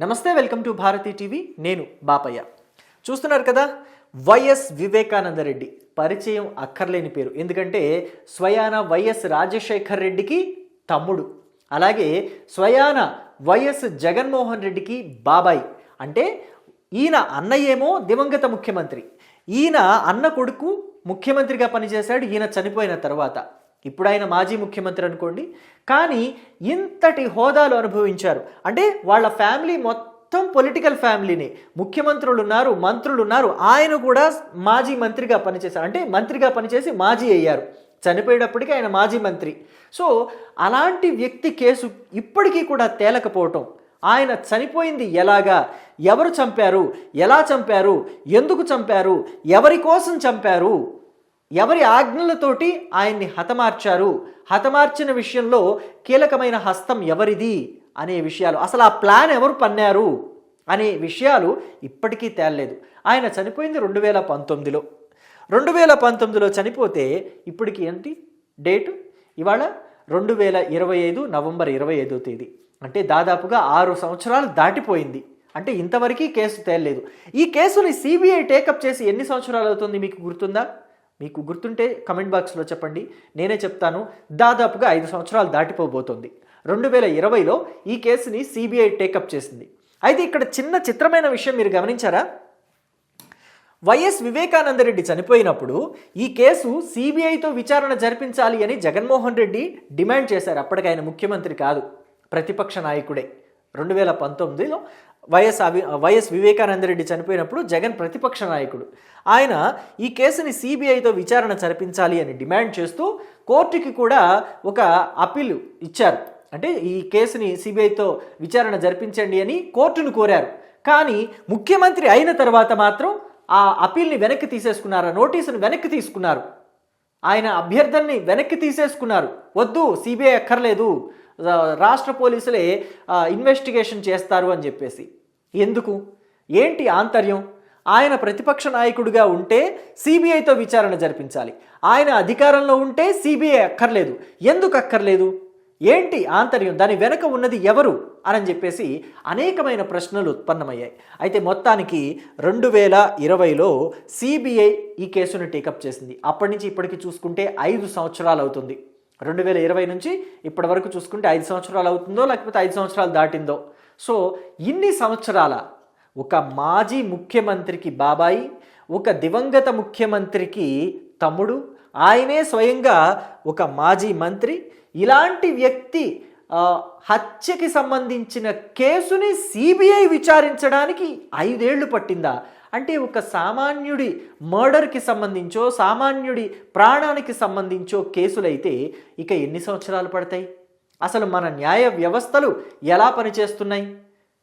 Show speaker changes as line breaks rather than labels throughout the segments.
నమస్తే welcome to Bharati TV. నేను బాపయ్య. చూస్తున్నారు కదా వైఎస్ వివేకానంద రెడ్డి పరిచయం అక్కర్లేని పేరు. ఎందుకంటే స్వయాన వైఎస్ రాజశేఖర్ రెడ్డికి తమ్ముడు. అలాగే స్వయాన వైఎస్ జగన్మోహన్ రెడ్డికి బాబాయ్. అంటే ఈయన అన్నయ్యేమో దివంగత ముఖ్యమంత్రి. ఈయన అన్న కొడుకు ముఖ్యమంత్రిగా పనిచేశాడు ఈయన చనిపోయిన తర్వాత. ఇప్పుడు ఆయన మాజీ ముఖ్యమంత్రి అనుకోండి. కానీ ఇంతటి హోదాలు అనుభవించారు. అంటే వాళ్ళ ఫ్యామిలీ మొత్తం పొలిటికల్ ఫ్యామిలీని. ముఖ్యమంత్రులు ఉన్నారు మంత్రులు ఉన్నారు. ఆయన కూడా మాజీ మంత్రిగా పనిచేశారు. అంటే మంత్రిగా పనిచేసి మాజీ అయ్యారు. చనిపోయేటప్పటికీ ఆయన మాజీ మంత్రి. సో అలాంటి వ్యక్తి కేసు ఇప్పటికీ కూడా తేలకపోవటం. ఆయన చనిపోయింది ఎలాగా? ఎవరు చంపారు? ఎలా చంపారు? ఎందుకు చంపారు? ఎవరి కోసం చంపారు? ఎవరి ఆజ్ఞలతోటి ఆయన్ని హతమార్చారు? హతమార్చిన విషయంలో కీలకమైన హస్తం ఎవరిది? అనే విషయాలు. అసలు ఆ ప్లాన్ ఎవరు పన్నారు? అనే విషయాలు ఇప్పటికీ తేలలేదు. ఆయన చనిపోయింది రెండు వేల పంతొమ్మిదిలో. రెండు వేల పంతొమ్మిదిలో చనిపోతే ఇప్పటికి ఏంటి డేటు? ఇవాళ రెండు వేల ఇరవై ఐదు నవంబర్ ఇరవై ఐదో తేదీ. అంటే దాదాపుగా ఆరు సంవత్సరాలు దాటిపోయింది. అంటే ఇంతవరకు కేసు తేలలేదు. ఈ కేసుని సిబిఐ టేకప్ చేసి ఎన్ని సంవత్సరాలు అవుతుంది మీకు గుర్తుందా? మీకు గుర్తుంటే కమెంట్ బాక్స్లో చెప్పండి. నేనే చెప్తాను. దాదాపుగా ఐదు సంవత్సరాలు దాటిపోబోతోంది. రెండు వేల ఇరవైలో ఈ కేసుని సిబిఐ టేకప్ చేసింది. అయితే ఇక్కడ చిన్న చిత్రమైన విషయం మీరు గమనించారా? వైఎస్ వివేకానంద రెడ్డి చనిపోయినప్పుడు ఈ కేసు సిబిఐతో విచారణ జరిపించాలి అని జగన్మోహన్ రెడ్డి డిమాండ్ చేశారు. అప్పటికి ఆయన ముఖ్యమంత్రి కాదు. ప్రతిపక్ష నాయకుడే. రెండు వేల పంతొమ్మిదిలో వైఎస్ అవి వైఎస్ వివేకానంద రెడ్డి చనిపోయినప్పుడు జగన్ ప్రతిపక్ష నాయకుడు. ఆయన ఈ కేసుని సిబిఐతో విచారణ జరిపించాలి అని డిమాండ్ చేస్తూ కోర్టుకి కూడా ఒక అప్పీల్ ఇచ్చారు. అంటే ఈ కేసుని సిబిఐతో విచారణ జరిపించండి అని కోర్టును కోరారు. కానీ ముఖ్యమంత్రి అయిన తర్వాత మాత్రం ఆ అప్పీల్ని వెనక్కి తీసేసుకున్నారు ఆ నోటీసును వెనక్కి తీసుకున్నారు. ఆయన అభ్యర్థనని వెనక్కి తీసేసుకున్నారు. వద్దు సిబిఐ అక్కర్లేదు. రాష్ట్ర పోలీసులే ఇన్వెస్టిగేషన్ చేస్తారు అని చెప్పేసి. ఎందుకు? ఏంటి ఆంతర్యం? ఆయన ప్రతిపక్ష నాయకుడిగా ఉంటే సిబిఐతో విచారణ జరిపించాలి. ఆయన అధికారంలో ఉంటే సిబిఐ అక్కర్లేదు. ఎందుకు అక్కర్లేదు? ఏంటి ఆంతర్యం? దాని వెనక ఉన్నది ఎవరు? అని చెప్పేసి అనేకమైన ప్రశ్నలు ఉత్పన్నమయ్యాయి. అయితే మొత్తానికి రెండు వేల ఇరవైలో సిబిఐ ఈ కేసును టేకప్ చేసింది. అప్పటి నుంచి ఇప్పటికి చూసుకుంటే ఐదు సంవత్సరాలు అవుతుంది. రెండు వేల ఇరవై నుంచి ఇప్పటి వరకు చూసుకుంటే ఐదు సంవత్సరాలు అవుతుందో లేకపోతే ఐదు సంవత్సరాలు దాటిందో. సో ఇన్ని సంవత్సరాల ఒక మాజీ ముఖ్యమంత్రికి బాబాయి ఒక దివంగత ముఖ్యమంత్రికి తమ్ముడు ఆయనే స్వయంగా ఒక మాజీ మంత్రి. ఇలాంటి వ్యక్తి హత్యకి సంబంధించిన కేసుని సిబిఐ విచారించడానికి ఐదేళ్ళు పట్టిందా? అంటే ఒక సామాన్యుడి మర్డర్కి సంబంధించో సామాన్యుడి ప్రాణానికి సంబంధించో కేసులైతే ఇక ఎన్ని సంవత్సరాలు పడతాయి? అసలు మన న్యాయ వ్యవస్థలు ఎలా పనిచేస్తున్నాయి?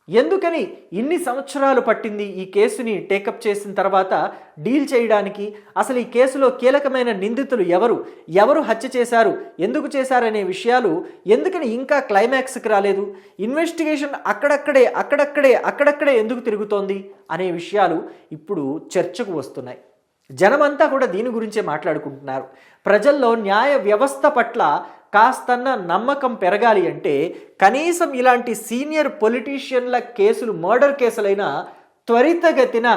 ఎందుకని ఇన్ని సంవత్సరాలు పట్టింది ఈ కేసుని టేకప్ చేసిన తర్వాత డీల్ చేయడానికి? అసలు ఈ కేసులో కీలకమైన నిందితులు ఎవరు? ఎవరు హత్య చేశారు? ఎందుకు చేశారనే విషయాలు ఎందుకని ఇంకా క్లైమాక్స్కి రాలేదు? ఇన్వెస్టిగేషన్ అక్కడక్కడే అక్కడక్కడే అక్కడక్కడే ఎందుకు తిరుగుతోంది అనే విషయాలు ఇప్పుడు చర్చకు వస్తున్నాయి. జనమంతా కూడా దీని గురించే మాట్లాడుకుంటున్నారు. ప్రజల్లో న్యాయ వ్యవస్థ పట్ల కాస్తన్న నమ్మకం పెరగాలి అంటే కనీసం ఇలాంటి సీనియర్ పొలిటీషియన్ల కేసులు మర్డర్ కేసులైనా త్వరితగతిన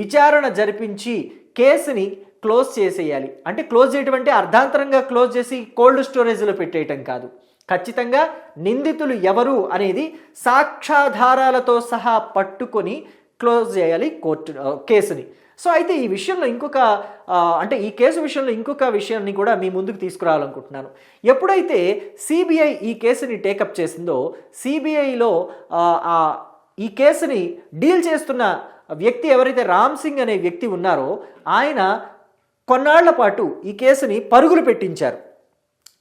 విచారణ జరిపించి కేసుని క్లోజ్ చేసేయాలి. అంటే క్లోజ్ చేయడం అంటే అర్ధాంతరంగా క్లోజ్ చేసి కోల్డ్ స్టోరేజ్లో పెట్టేయటం కాదు. ఖచ్చితంగా నిందితులు ఎవరు అనేది సాక్ష్యాధారాలతో సహా పట్టుకొని క్లోజ్ చేయాలి కోర్టు కేసుని. సో అయితే ఈ విషయంలో ఇంకొక అంటే ఈ కేసు విషయంలో ఇంకొక విషయాన్ని కూడా మీ ముందుకు తీసుకురావాలనుకుంటున్నాను. ఎప్పుడైతే సిబిఐ ఈ కేసుని టేకప్ చేసిందో సిబిఐలో ఈ కేసుని డీల్ చేస్తున్న వ్యక్తి ఎవరైతే రామ్ సింగ్ అనే వ్యక్తి ఉన్నారో ఆయన కొన్నాళ్ళ పాటు ఈ కేసుని పరుగులు పెట్టించారు.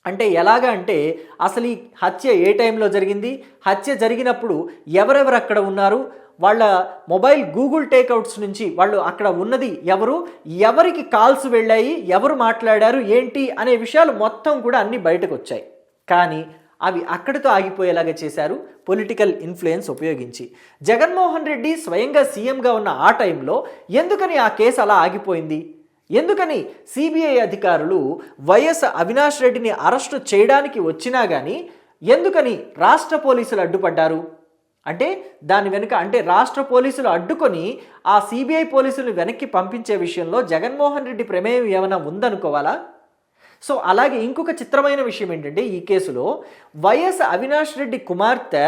అంటే ఎలాగా అంటే అసలు ఈ హత్య ఏ టైంలో జరిగింది? హత్య జరిగినప్పుడు ఎవరెవరు అక్కడ ఉన్నారు? వాళ్ళ మొబైల్ గూగుల్ టేక్అవుట్స్ నుంచి వాళ్ళు అక్కడ ఉన్నది ఎవరు? ఎవరికి కాల్స్ వెళ్ళాయి? ఎవరు మాట్లాడారు? ఏంటి? అనే విషయాలు మొత్తం కూడా అన్నీ బయటకు వచ్చాయి కానీ అవి అక్కడితో ఆగిపోయేలాగా చేశారు పొలిటికల్ ఇన్ఫ్లుయెన్స్ ఉపయోగించి. జగన్మోహన్ రెడ్డి స్వయంగా సీఎంగా ఉన్న ఆ టైంలో ఎందుకని ఆ కేసు అలా ఆగిపోయింది? ఎందుకని సిబిఐ అధికారులు వైఎస్ అవినాష్ రెడ్డిని అరెస్టు చేయడానికి వచ్చినా కానీ ఎందుకని రాష్ట్ర పోలీసులు అడ్డుపడ్డారు? అంటే దాని వెనుక అంటే రాష్ట్ర పోలీసులు అడ్డుకొని ఆ సిబిఐ పోలీసులు వెనక్కి పంపించే విషయంలో జగన్మోహన్ రెడ్డి ప్రమేయం ఏమైనా ఉందనుకోవాలా? సో అలాగే ఇంకొక చిత్రమైన విషయం ఏంటంటే ఈ కేసులో వైఎస్ అవినాష్ రెడ్డి కుమార్తె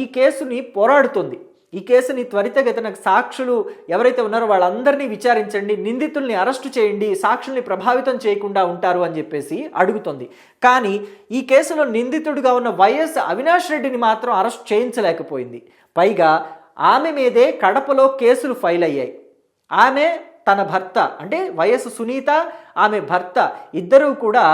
ఈ కేసుని పోరాడుతుంది. ఈ కేసుని త్వరితగతిన సాక్షులు ఎవరైతే ఉన్నారో వాళ్ళందరినీ విచారించండి నిందితుల్ని అరెస్టు చేయండి సాక్షుల్ని ప్రభావితం చేయకుండా ఉంటారు అని చెప్పేసి అడుగుతుంది. కానీ ఈ కేసులో నిందితుడిగా ఉన్న వైఎస్ అవినాష్ రెడ్డిని మాత్రం అరెస్ట్ చేయించలేకపోయింది. పైగా ఆమె మీదే కడపలో కేసులు ఫైల్ అయ్యాయి. ఆమె తన భర్త అంటే వైఎస్ సునీత ఆమె భర్త ఇద్దరూ కూడా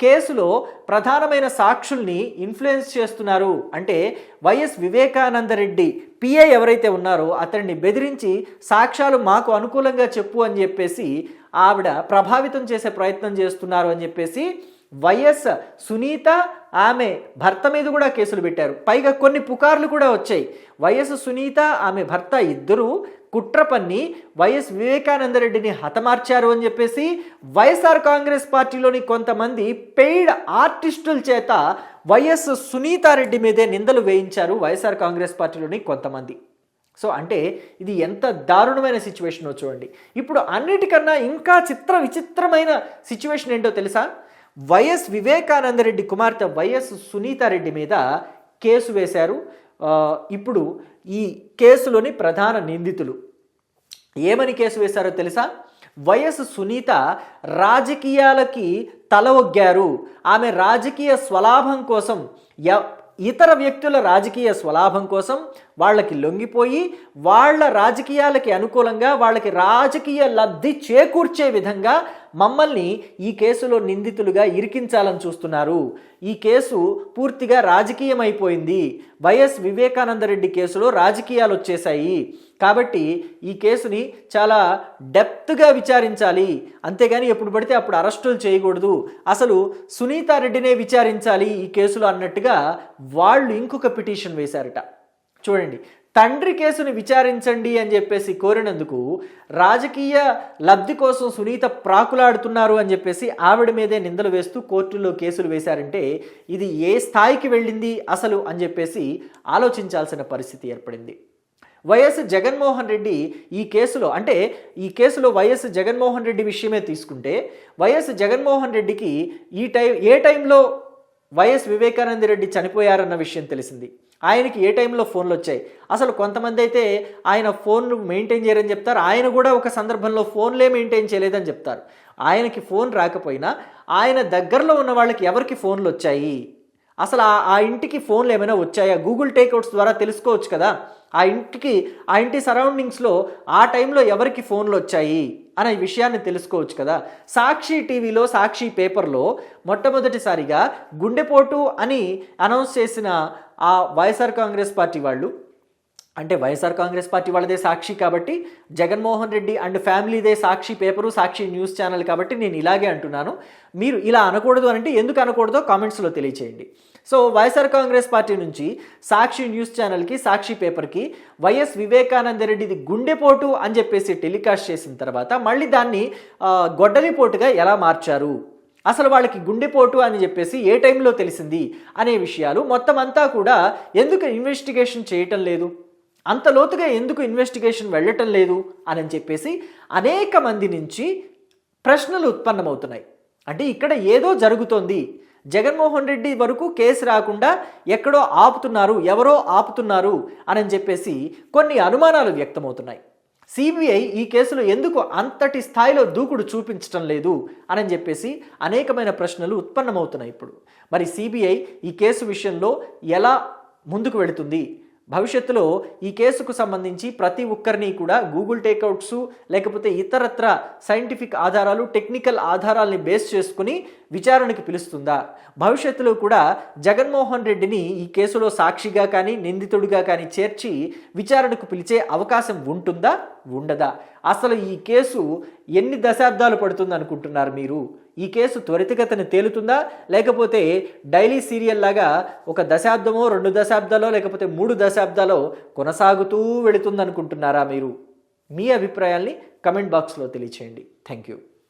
కేసులో ప్రధానమైన సాక్షుల్ని ఇన్ఫ్లుయెన్స్ చేస్తున్నారు. అంటే వైఎస్ వివేకానందరెడ్డి పిఏ ఎవరైతే ఉన్నారో అతన్ని బెదిరించి సాక్ష్యాలు మాకు అనుకూలంగా చెప్పు అని చెప్పేసి ఆవిడ ప్రభావితం చేసే ప్రయత్నం చేస్తున్నారు అని చెప్పేసి వైఎస్ సునీత ఆమె భర్త మీద కూడా కేసులు పెట్టారు. పైగా కొన్ని పుకార్లు కూడా వచ్చాయి. వైఎస్ సునీత ఆమె భర్త ఇద్దరూ కుట్ర పన్ని వైఎస్ వివేకానందరెడ్డిని హతమార్చారు అని చెప్పేసి వైఎస్ఆర్ కాంగ్రెస్ పార్టీలోని కొంతమంది పెయిడ్ ఆర్టిస్టుల చేత వైఎస్ సునీతారెడ్డి మీదే నిందలు వేయించారు వైఎస్ఆర్ కాంగ్రెస్ పార్టీలోని కొంతమంది. సో అంటే ఇది ఎంత దారుణమైన సిచ్యువేషన్ చూడండి. ఇప్పుడు అన్నిటికన్నా ఇంకా చిత్ర విచిత్రమైన సిచ్యువేషన్ ఏంటో తెలుసా? వైఎస్ వివేకానందరెడ్డి కుమార్తె వైఎస్ సునీతారెడ్డి మీద కేసు వేశారు. ఇప్పుడు ఈ కేసులోని ప్రధాన నిందితులు. ఏమని కేసు వేశారో తెలుసా? వైఎస్ సునీత రాజకీయాలకి తల ఒగ్గారు ఆమె రాజకీయ స్వలాభం కోసం ఇతర వ్యక్తుల రాజకీయ స్వలాభం కోసం వాళ్ళకి లొంగిపోయి వాళ్ళ రాజకీయాలకి అనుకూలంగా వాళ్ళకి రాజకీయ లబ్ధి చేకూర్చే విధంగా మమ్మల్ని ఈ కేసులో నిందితులుగా ఇరికించాలని చూస్తున్నారు. ఈ కేసు పూర్తిగా రాజకీయమైపోయింది. వైఎస్ వివేకానందరెడ్డి కేసులో రాజకీయాలు వచ్చేశాయి కాబట్టి ఈ కేసుని చాలా డెప్త్గా విచారించాలి. అంతేగాని ఎప్పుడు పడితే అప్పుడు అరెస్టులు చేయకూడదు. అసలు సునీతారెడ్డినే విచారించాలి ఈ కేసులో అన్నట్టుగా వాళ్ళు ఇంకొక పిటిషన్ వేశారట. చూడండి తండ్రి కేసుని విచారించండి అని చెప్పేసి కోరినందుకు రాజకీయ లబ్ధి కోసం సునీత ప్రాకులాడుతున్నారు అని చెప్పేసి ఆవిడ మీదే నిందలు వేస్తూ కోర్టులో కేసులు వేశారంటే ఇది ఏ స్థాయికి వెళ్ళింది అసలు అని చెప్పేసి ఆలోచించాల్సిన పరిస్థితి ఏర్పడింది. వైఎస్ జగన్మోహన్ రెడ్డి ఈ కేసులో అంటే ఈ కేసులో వైఎస్ జగన్మోహన్ రెడ్డి విషయమే తీసుకుంటే వైఎస్ జగన్మోహన్ రెడ్డికి ఈ టైం ఏ టైంలో వైఎస్ వివేకానంద రెడ్డి చనిపోయారన్న విషయం తెలిసింది. ఆయనకి ఏ టైంలో ఫోన్లు వచ్చాయి? అసలు కొంతమంది అయితే ఆయన ఫోన్ మెయింటైన్ చేయరని చెప్తారు. ఆయన కూడా ఒక సందర్భంలో ఫోన్లే మెయింటైన్ చేయలేదని చెప్తారు. ఆయనకి ఫోన్ రాకపోయినా ఆయన దగ్గరలో ఉన్న వాళ్ళకి ఎవరికి ఫోన్లు వచ్చాయి? అసలు ఆ ఆ ఇంటికి ఫోన్లు ఏమైనా వచ్చాయా? గూగుల్ టేక్అవుట్స్ ద్వారా తెలుసుకోవచ్చు కదా. ఆ ఇంటికి ఆ ఇంటి సరౌండింగ్స్లో ఆ టైంలో ఎవరికి ఫోన్లు వచ్చాయి అనే విషయాన్ని తెలుసుకోవచ్చు కదా. సాక్షి టీవీలో సాక్షి పేపర్లో మొట్టమొదటిసారిగా గుండెపోటు అని అనౌన్స్ చేసిన ఆ వైఎస్ఆర్ కాంగ్రెస్ పార్టీ వాళ్ళు అంటే వైఎస్ఆర్ కాంగ్రెస్ పార్టీ వాళ్ళదే సాక్షి కాబట్టి Jaganmohan Reddy and ఫ్యామిలీదే Sakshi paper Sakshi news channel కాబట్టి నేను ఇలాగే అంటున్నాను. మీరు ఇలా అనకూడదు అని అంటే ఎందుకు అనకూడదో కామెంట్స్లో తెలియచేయండి. సో వైఎస్ఆర్ కాంగ్రెస్ పార్టీ నుంచి సాక్షి న్యూస్ ఛానల్కి సాక్షి పేపర్కి వైఎస్ వివేకానంద రెడ్డిది గుండెపోటు అని చెప్పేసి టెలికాస్ట్ చేసిన తర్వాత మళ్ళీ దాన్ని గొడ్డలిపోటుగా ఎలా మార్చారు? అసలు వాళ్ళకి గుండెపోటు అని చెప్పేసి ఏ టైంలో తెలిసింది అనే విషయాలు మొత్తం అంతా కూడా ఎందుకు ఇన్వెస్టిగేషన్ చేయటం లేదు? అంత లోతుగా ఎందుకు ఇన్వెస్టిగేషన్ వెళ్ళటం లేదు? అని చెప్పేసి అనేక మంది నుంచి ప్రశ్నలు ఉత్పన్నమవుతున్నాయి. అంటే ఇక్కడ ఏదో జరుగుతోంది. జగన్మోహన్ రెడ్డి వరకు కేసు రాకుండా ఎక్కడో ఆపుతున్నారు ఎవరో ఆపుతున్నారు అని చెప్పేసి కొన్ని అనుమానాలు వ్యక్తమవుతున్నాయి. సిబిఐ ఈ కేసులో ఎందుకు అంతటి స్థాయిలో దూకుడు చూపించటం లేదు అని చెప్పేసి అనేకమైన ప్రశ్నలు ఉత్పన్నమవుతున్నాయి ఇప్పుడు. మరి సిబిఐ ఈ కేసు విషయంలో ఎలా ముందుకు వెళుతుంది? భవిష్యత్తులో ఈ కేసుకు సంబంధించి ప్రతి ఒక్కరిని కూడా గూగుల్ టేక్అవుట్స్ లేకపోతే ఇతరత్ర సైంటిఫిక్ ఆధారాలు టెక్నికల్ ఆధారాల్ని బేస్ చేసుకుని విచారణకు పిలుస్తుందా? భవిష్యత్తులో కూడా జగన్మోహన్ రెడ్డిని ఈ కేసులో సాక్షిగా కానీ నిందితుడిగా కానీ చేర్చి విచారణకు పిలిచే అవకాశం ఉంటుందా? ఉండదా. అసలు ఈ కేసు ఎన్ని దశాబ్దాలు పడుతుంది అనుకుంటున్నారు మీరు? ఈ కేసు త్వరితగతిన తేలుతుందా? లేకపోతే డైలీ సీరియల్ లాగా ఒక దశాబ్దమో రెండు దశాబ్దాలో లేకపోతే మూడు దశాబ్దాలో కొనసాగుతూ వెళుతుందనుకుంటున్నారా మీరు? మీ అభిప్రాయాల్ని కమెంట్ బాక్స్లో తెలియచేయండి. Thank you.